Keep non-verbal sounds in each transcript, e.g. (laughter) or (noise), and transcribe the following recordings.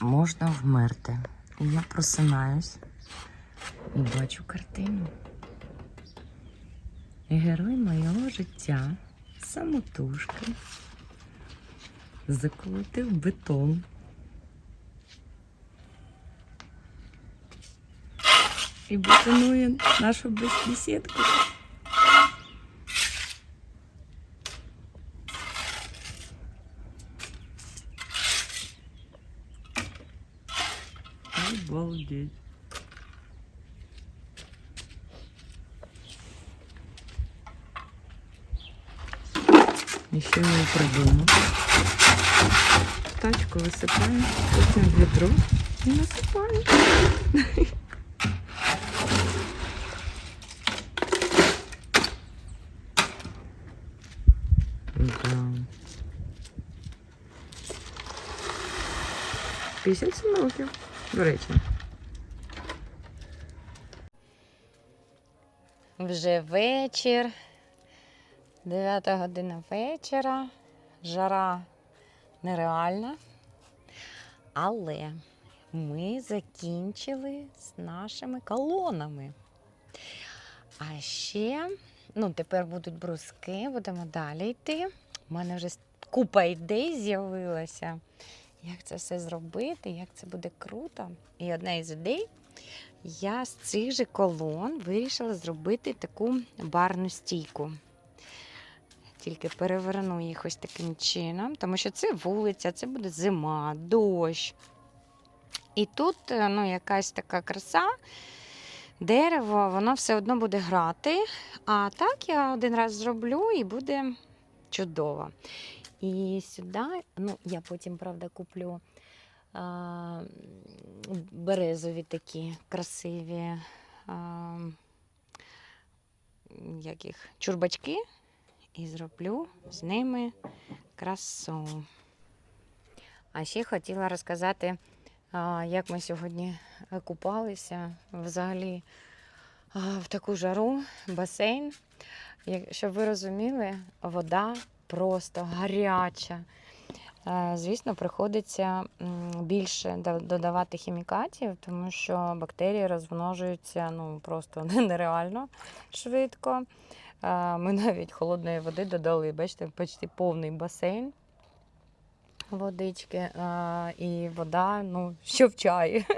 можна вмерти. І я просинаюсь і бачу картину. Герой моєго життя самотужки заколотив бетон. І бетонує нашу бесідку. Обалдеть. І що він придумав? В тачку висипає, потім в відро і насипає. Да. 57 років, до речі. Вже вечір, 9 година вечора, жара нереальна. Але ми закінчили з нашими колонами. А ще, ну, тепер будуть бруски, будемо далі йти. У мене вже купа ідей з'явилася, як це все зробити, як це буде круто. І одна із ідей я з цих же колон вирішила зробити таку барну стійку. Тільки переверну їх ось таким чином, тому що це вулиця, це буде зима, дощ. І тут е, ну, якась така краса, дерево, воно все одно буде грати. А так я один раз зроблю і буде чудово. І сюди, ну, я потім, правда, куплю а, березові такі красиві а, як їх, чурбачки і зроблю з ними красу. А ще хотіла розказати, як ми сьогодні е, купалися взагалі в таку жару, басейн. Щоб ви розуміли, вода просто гаряча. Е, Звісно, приходиться більше додавати хімікатів, тому що бактерії розмножуються ну, просто (laughs) нереально швидко. Е, Ми навіть холодної води додали, бачите, почти повний басейн водички, е, і вода, ну, що в чаї. (laughs)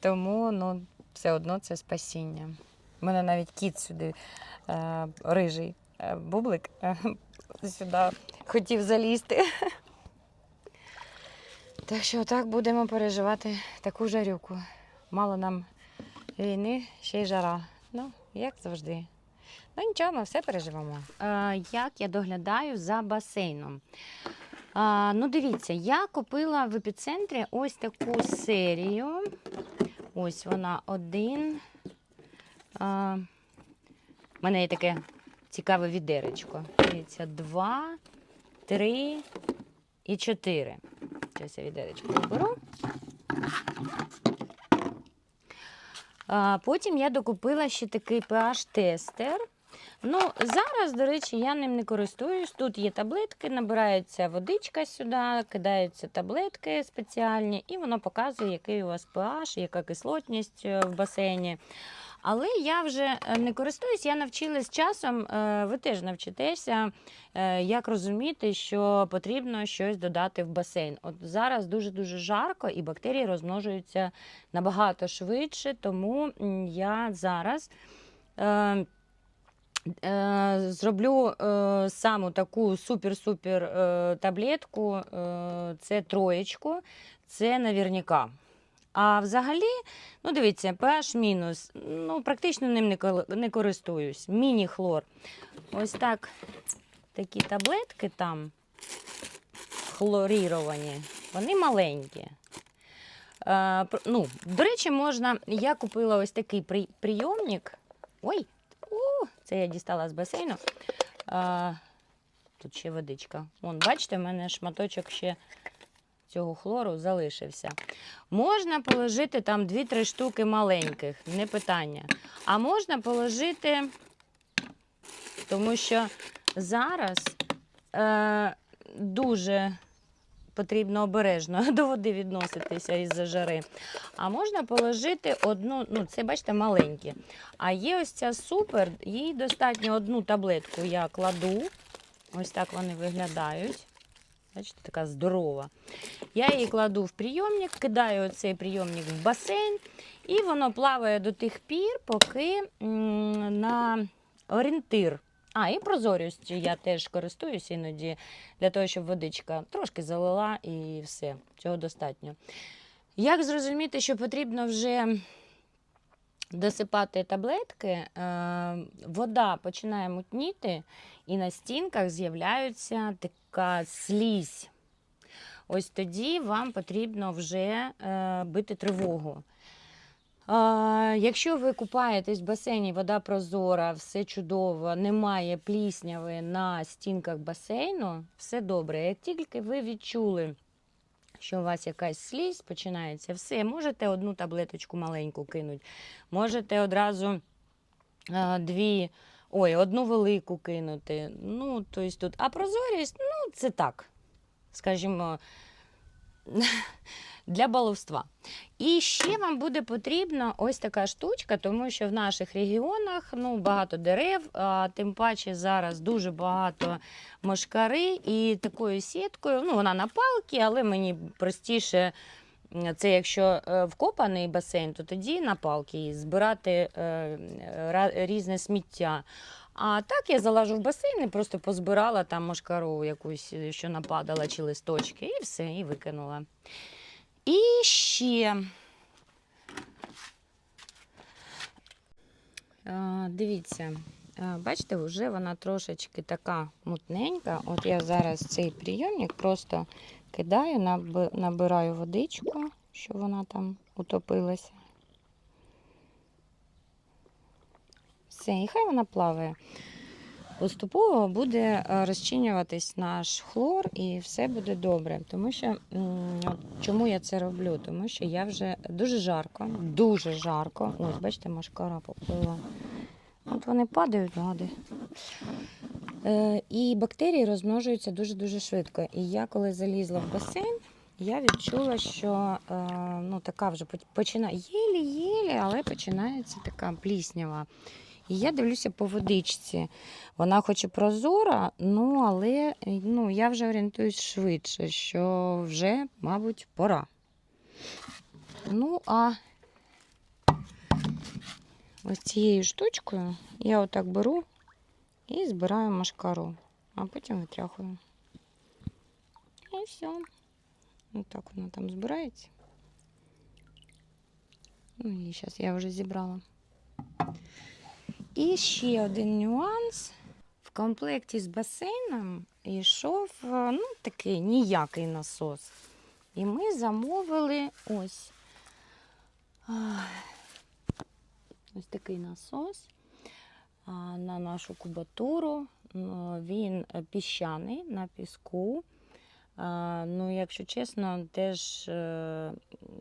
Тому ну, все одно це спасіння. У мене навіть кіт сюди, рижий бублик, е, сюди хотів залізти. Так що так будемо переживати таку жарюку. Мало нам війни, ще й жара. Ну, як завжди. Ну нічого, ми все переживемо. Е, як я доглядаю за басейном? А, ну, дивіться, я купила в епіцентрі ось таку серію. Ось вона один. А, у мене є таке цікаве відеречко. Дивіться, два, три і чотири. Зараз я відеречко беру. Потім я докупила ще такий pH-тестер. Ну, зараз, до речі, я ним не користуюсь. Тут є таблетки, набирається водичка сюди, кидаються таблетки спеціальні, і воно показує, який у вас pH, яка кислотність е, в басейні. Але я вже е, не користуюсь, я навчилась часом, е, ви теж навчитеся, е, як розуміти, що потрібно щось додати в басейн. От зараз дуже-дуже жарко і бактерії розмножуються набагато швидше, тому я зараз. Зроблю саму таку супер-супер таблетку. Це троєчку, це наверняка. А взагалі, ну дивіться, pH мінус. Ну, практично ним не, користуюсь. Міні-хлор. Ось так такі таблетки там хлоріровані, вони маленькі. Е, ну, до речі, можна. Я купила ось такий при- прийомник. Ой, у, це я дістала з басейну. А, тут ще водичка. Вон, бачите, в мене шматочок ще цього хлору залишився. Можна положити там 2-3 штуки маленьких, не питання. А можна положити, тому що зараз е, дуже потрібно обережно (laughs) до води відноситися із-за жари. А можна положити одну, ну це бачите, маленькі. А є ось ця супер, їй достатньо одну таблетку я кладу. Ось так вони виглядають. Бачите, така здорова. Я її кладу в прийомник, кидаю цей прийомник в басейн, і воно плаває до тих пір, поки на орієнтир. А, і прозорістю я теж користуюся іноді для того, щоб водичка трошки залила і все. Цього достатньо. Як зрозуміти, що потрібно вже досипати таблетки, е, вода починає мутніти, і на стінках з'являється така слізь. Ось тоді вам потрібно вже е, бити тривогу. А, якщо ви купаєтесь в басейні, вода прозора, все чудово, немає плісняви на стінках басейну, все добре. Як тільки ви відчули, що у вас якась слізь починається, все, можете одну таблеточку маленьку кинути, можете одразу а, дві, ой, одну велику кинути. Ну, тобто тут. А прозорість, ну, це так, скажімо, для баловства. І ще вам буде потрібна ось така штучка, тому що в наших регіонах ну, багато дерев, а тим паче зараз дуже багато мошкари і такою сіткою. Ну, вона на палки, але мені простіше. Це якщо е, вкопаний басейн, то тоді на палки збирати е, різне сміття. А так я залажу в басейн і просто позбирала там мошкару якусь, е, що нападала, чи листочки, і все, і викинула. І ще. Дивіться, бачите, вже вона трошечки така мутненька. От я зараз цей прийомник просто кидаю, набираю водичку, щоб вона там утопилася. Все, і хай вона плаває. Поступово буде е, розчинюватись наш хлор і все буде добре. Тому що чому я це роблю? Тому що я вже дуже жарко, дуже жарко. Ось, бачите, машкара поплила. От вони падають, гади. Е, і бактерії розмножуються дуже-дуже швидко. І я, коли залізла в басейн, я відчула, що е, ну, така вже починає єлі-єлі, але починається така пліснява. І я дивлюся по водичці. Вона хоч і прозора, ну але ну, я вже орієнтуюсь швидше, що вже, мабуть, пора. Ну, а ось цією штучкою я отак беру і збираю машкару, а потім витряхую. І все. Отак вона там збирається. Ну і зараз я вже зібрала. І ще один нюанс. В комплекті з басейном йшов е, ну, такий ніякий насос. І ми замовили ось, ось такий насос на нашу кубатуру. Він піщаний на піску. Ну, якщо чесно, теж, е,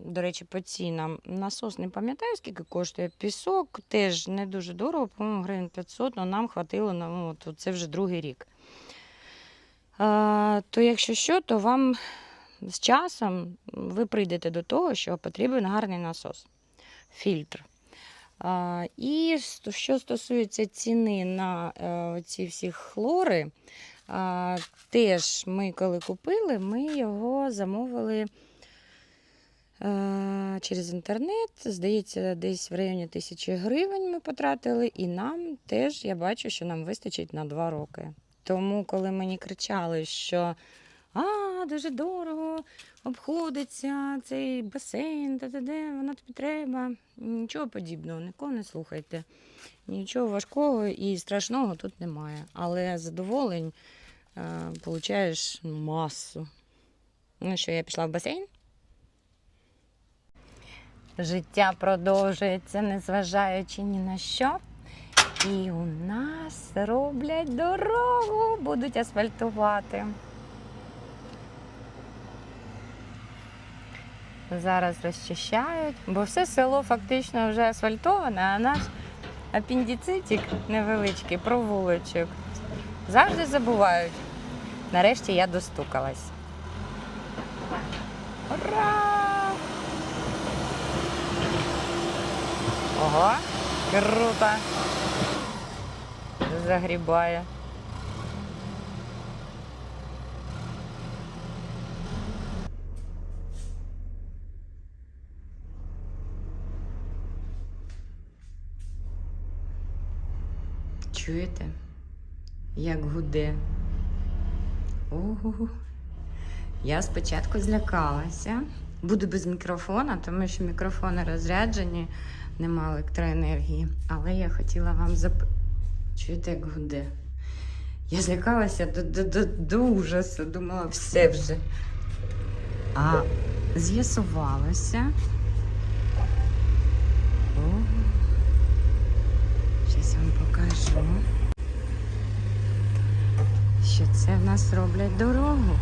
до речі, по цінам. Насос не пам'ятаю, скільки коштує. Пісок теж не дуже дорого, по-моєму, гривень 500, але нам хватило ну, це вже другий рік. То якщо що, то вам з часом ви прийдете до того, що потрібен гарний насос, фільтр. І що стосується ціни на е, ці всі хлори, а, теж ми, коли купили, ми його замовили а, через інтернет. Здається, десь в районі тисячі гривень ми потратили, і нам теж я бачу, що нам вистачить на два роки. Тому, коли мені кричали, що а, дуже дорого обходиться цей басейн, де воно тобі треба. Нічого подібного, нікого не слухайте. Нічого важкого і страшного тут немає. Але задоволень е, получаєш масу. Ну що, я пішла в басейн? Життя продовжується, незважаючи ні на що. І у нас роблять дорогу, будуть асфальтувати. Зараз розчищають, бо все село фактично вже асфальтоване, а наш апендицитик невеличкий, провулочок. Завжди забувають. Нарешті я достукалась. Ура! Ого, круто. Загрібає. Чуєте? Як гуде. Ого. Я спочатку злякалася. Буду без мікрофона, тому що мікрофони розряджені, нема електроенергії. Але я хотіла вам зап... Чуєте, як гуде? Я злякалася до, до, до, до ужасу, думала, все вже. А з'ясувалося. О, Зараз вам покажу, що це в нас роблять дорогу.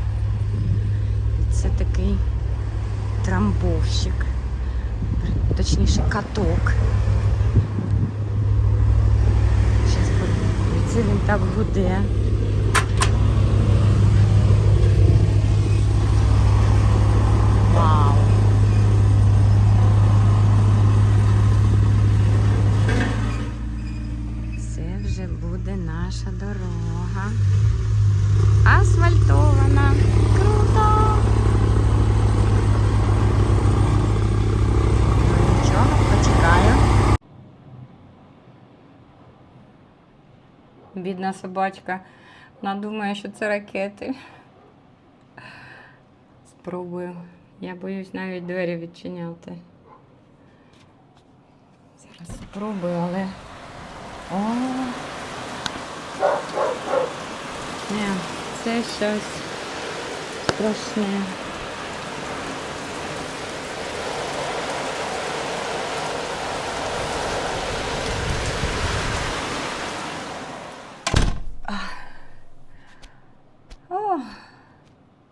І це такий трамбовщик, точніше каток. Зараз це він так гуде. Вау! Це вже буде наша дорога. Асфальтована. Круто! Ну, Нічого, почекаю. Бідна собачка. Вона думає, що це ракети. Спробую. Я боюсь навіть двері відчиняти. Зараз спробую, але. О! Ні, це щось страшне. Ах. О,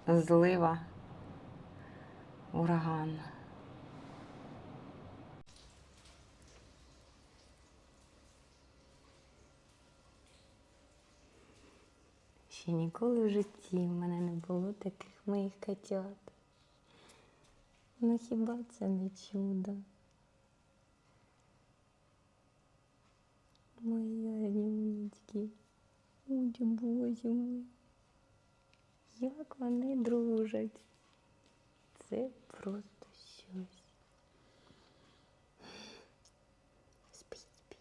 злива. Ураган. Ще ніколи в житті в мене не було таких моїх котят. Ну хіба це не чудо? Мої гарнючки. Ой, боже мой. Як вони дружать. Це просто щось. Спіть, спіть.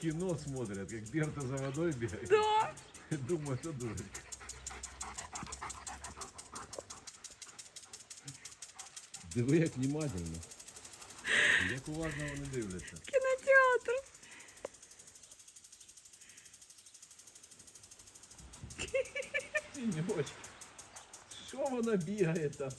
кино смотрят, как Берта за водой бегает. Да. Думаю, что дурак. Диви, як внимательно. Як уважно вони дивляться. Тіньоч. Що вона бігає там?